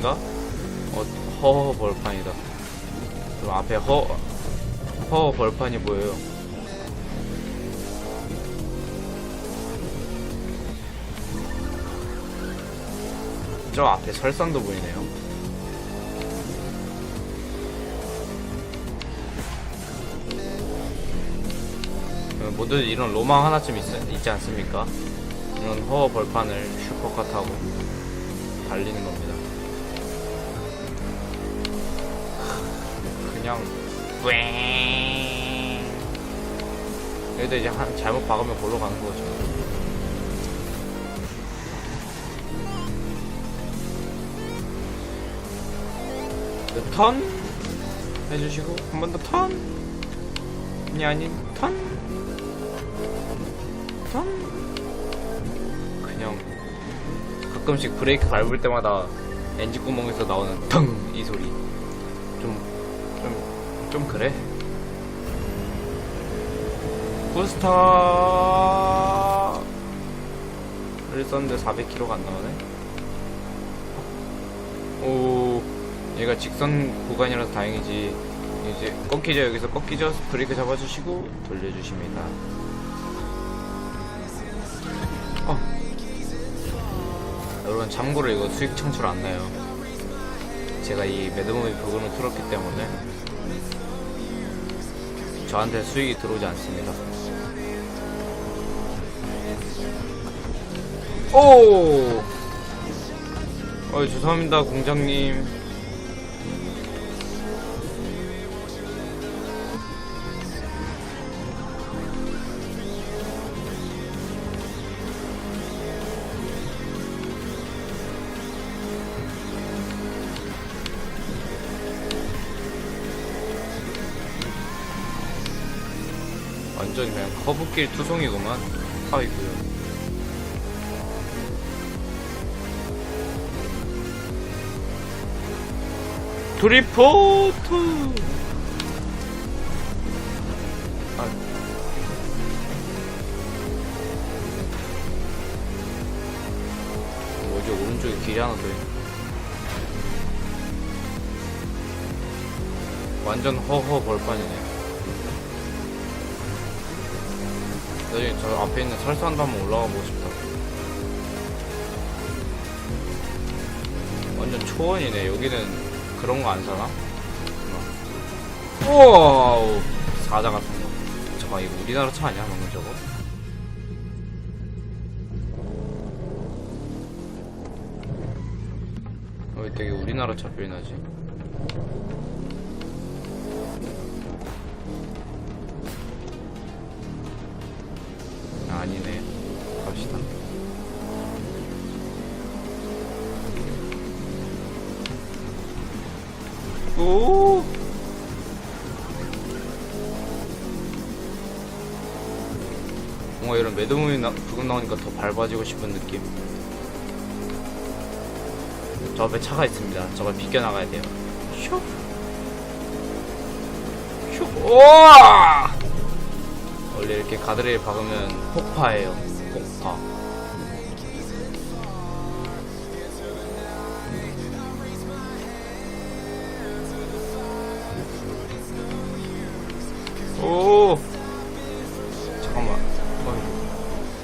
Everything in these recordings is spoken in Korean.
숲인가? 어, 허허 벌판이다. 그럼 앞에 허, 허허 벌판이 보여요. 저 앞에 설산도 보이네요. 어, 모두 이런 로망 하나쯤 있, 있지 않습니까? 이런 허허 벌판을 슈퍼카 타고 달리는 겁니다. 그냥 꽝 여기도 이제 한, 잘못 박으면 골로 가는 거죠. 네, 턴 해주시고 한 번 더 턴. 아니 아닌 턴. 턴. 그냥 가끔씩 브레이크 밟을 때마다 엔진 구멍에서 나오는 텅 이 소리 좀 좀좀 그래? 부스터! 를 썼는데 400km가 안 나오네? 오 얘가 직선 구간이라서 다행이지. 이제 꺾이죠 여기서 꺾이죠 브레이크 잡아주시고 돌려주십니다. 어. 여러분 참고로 이거 수익 창출 안 나요. 제가 이 매드무비 부분을 틀었기 때문에 저한테 수익이 들어오지 않습니다. 오! 어, 죄송합니다, 공장님. 완전 그냥 커브길 투성이구만. 아이고요. 드리포트! 아. 뭐지, 오른쪽에 길이 하나 더 있네. 완전 허허 벌판이네. 나중에 저 앞에 있는 설산도 한번 올라가 보고 싶다. 완전 초원이네. 여기는 그런 거 안 사나? 우와! 사자 같은 거. 잠깐, 이거 우리나라 차 아니야? 방금 저거? 어, 왜 되게 우리나라 차 표이 나지? 이런 매드무비 나, 부금 나오니까 더 밟아지고 싶은 느낌. 저 앞에 차가 있습니다. 저걸 비껴나가야 돼요. 슉! 슉! 우와! 원래 이렇게 가드레일 박으면 폭파예요. 폭파.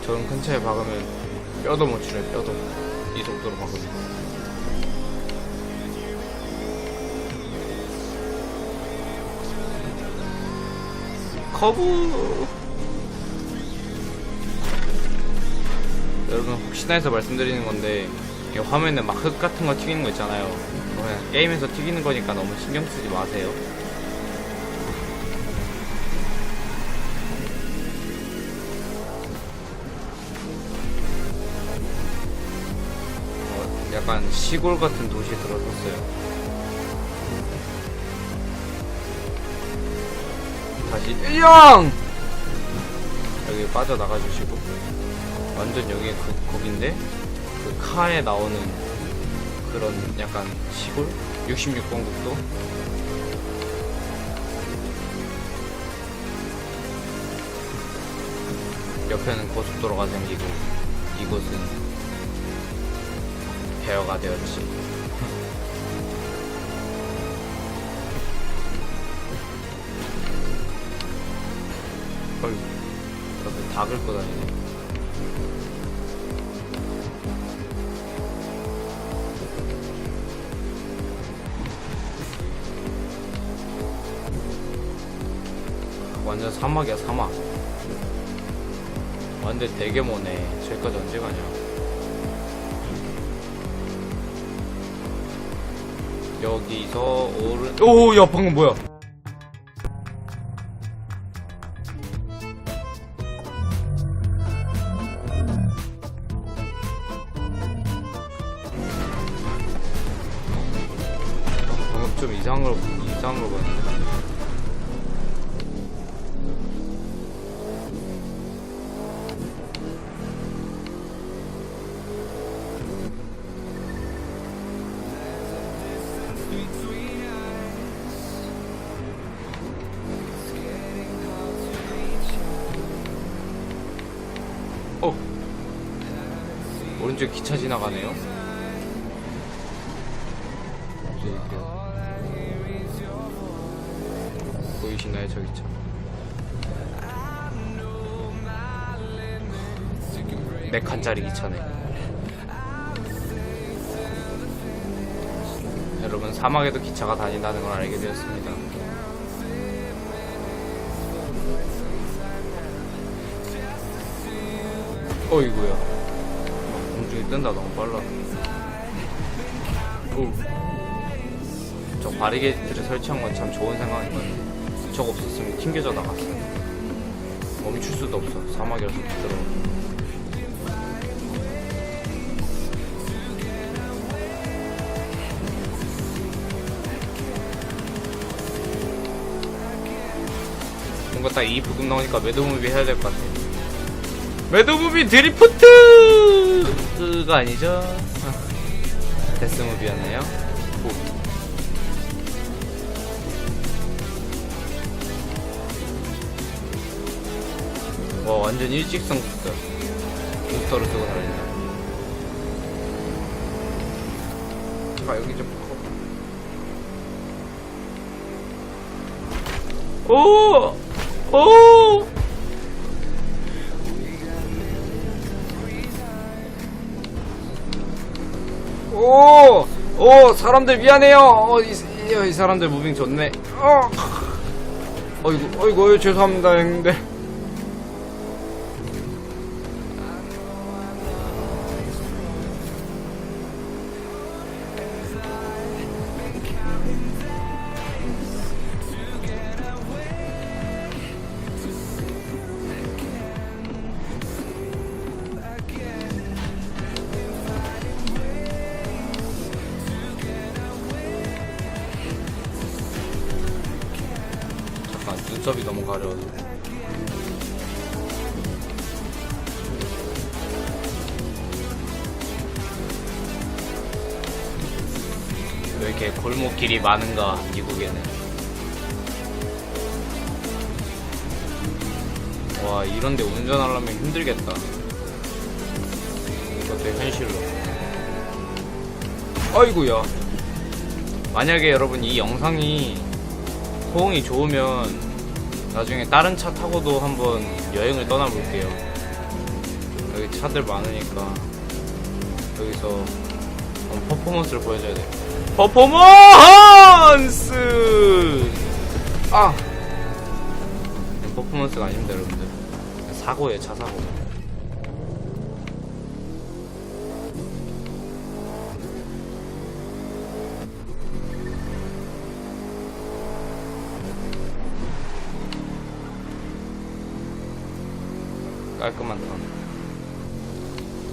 큰 차에 박으면 뼈도 못 추려, 뼈도. 이 속도로 박으면. 커브! 여러분 혹시나 해서 말씀드리는 건데 이게 화면에 막 흙 같은 거 튀기는 거 있잖아요 그냥 게임에서 튀기는 거니까 너무 신경 쓰지 마세요 시골 같은 도시 들어섰어요. 다시 1령! 여기 빠져나가 주시고 완전 여기 그 거긴데 그 카에 나오는 그런 약간 시골? 66번 국도? 옆에는 고속도로가 생기고 이곳은 대여가 되었지. 어휴, 옆에 다 긁고 다니네. 완전 사막이야 사막 완전 되게 모네 저기까지 언제 가냐 여기서 오른 오야 방금 뭐야? 방금 좀 이상한 걸 이상한 걸 봤는데. 오른쪽 기차 지나가네요. 보이시나요 저 기차? 네 칸짜리 기차네. 여러분 사막에도 기차가 다닌다는 걸 알게 되었습니다. 어이구야. 공중에 뜬다 너무 빨라. 오. 저 바리게이트를 설치한 건 참 좋은 생각인 것 같아. 저거 없었으면 튕겨져 나갔어. 멈출 수도 없어. 사막이라서 부드러워. 뭔가 딱 이 부분 나오니까 매드무비 해야 될 것 같아. 매드무비 드리프트 가 아니죠? 데스무비였네요. 와 완전 일직선 국가 부스터를 쓰고 다닌다. 아 여기 좀 커. 오! 오! 오! 오! 사람들 미안해요! 어, 이, 이, 이 사람들 무빙 좋네. 어! 어이구, 어이구, 죄송합니다, 형님들. 눈썹이 너무 가려워서. 왜 이렇게 골목길이 많은가, 미국에는. 와, 이런데 운전하려면 힘들겠다. 이것도 현실로. 아이구야. 만약에 여러분 이 영상이 호응이 좋으면 나중에 다른 차 타고도 한번 여행을 떠나볼게요. 여기 차들 많으니까 여기서 퍼포먼스를 보여줘야 돼. 퍼포먼스! 아! 퍼포먼스가 아닙니다, 여러분들. 사고예요, 차 사고.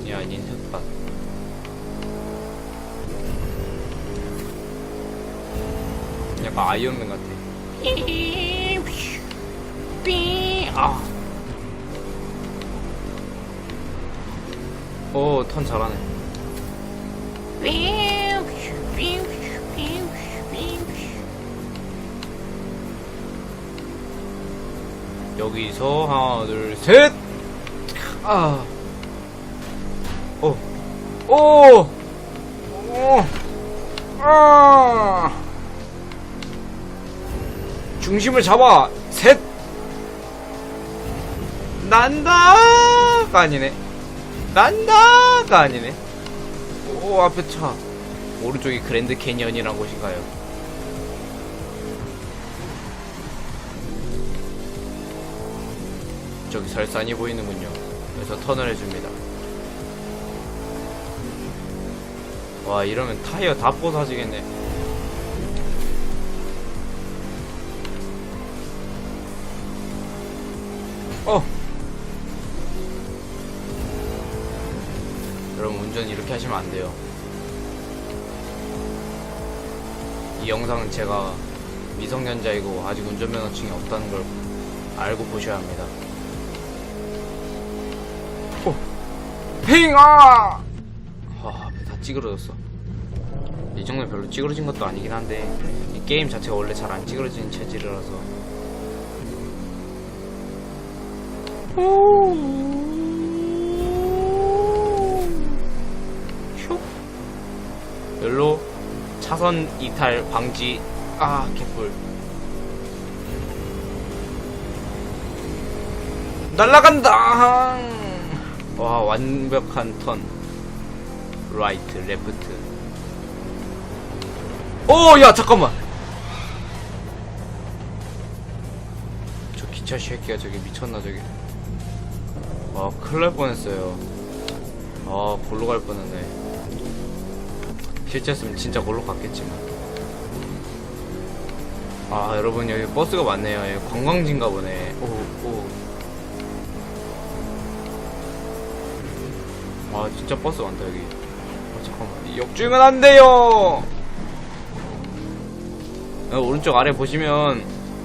이 아닌 흑밭. 약간 아이언맨 같아. 아. 오, 턴 잘하네. 여기서 하나, 둘, 셋! 아. 오. 오! 오! 아! 중심을 잡아! 셋! 난다가 아니네. 난다가 아니네. 오, 앞에 차. 오른쪽이 그랜드 캐니언이라는 곳인가요? 저기 설산이 보이는군요. 그래서 턴을 해줍니다. 와, 이러면 타이어 다 부서지겠네. 어! 여러분, 운전 이렇게 하시면 안 돼요. 이 영상은 제가 미성년자이고 아직 운전면허증이 없다는 걸 알고 보셔야 합니다. 팽아! 아, 앞에 다 찌그러졌어. 이 정도면 별로 찌그러진 것도 아니긴 한데, 이 게임 자체가 원래 잘 안 찌그러지는 체질이라서. 슉. 별로 차선 이탈 방지 아 개뿔 날라간다 와 완벽한 턴. 라이트 레프트 오야 잠깐만. 저 기차 쉐끼가 저기 미쳤나 저기 아 큰일 날 뻔했어요. 아 골로 갈 뻔했네. 실제였으면 진짜 골로 갔겠지만. 아 여러분 여기 버스가 많네요. 관광지인가 보네. 오 진짜 버스 많다 여기. 아, 잠깐만. 이 역주행은 안 돼요! 여기 오른쪽 아래 보시면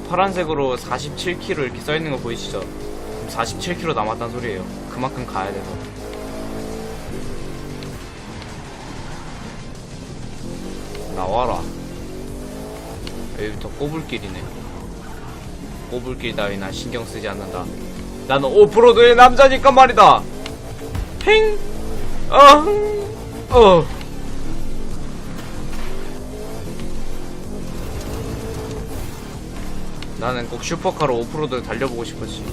파란색으로 47km 이렇게 써있는 거 보이시죠? 47km 남았단 소리예요. 그만큼 가야 돼서. 나와라. 여기부터 꼬불길이네. 꼬불길 따위 난 신경 쓰지 않는다. 나는 오프로드의 남자니까 말이다. 팽 어, 어. 나는 꼭 슈퍼카로 오프로드를 달려보고 싶었지.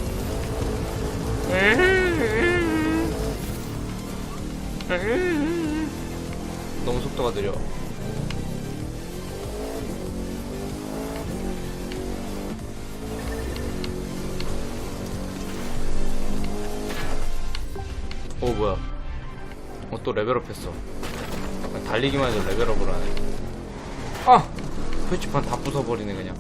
너무 속도가 느려. 오 뭐야 어 또 레벨업 했어. 달리기만 해도 레벨업을 하네. 아! 표지판 다 부숴버리네 그냥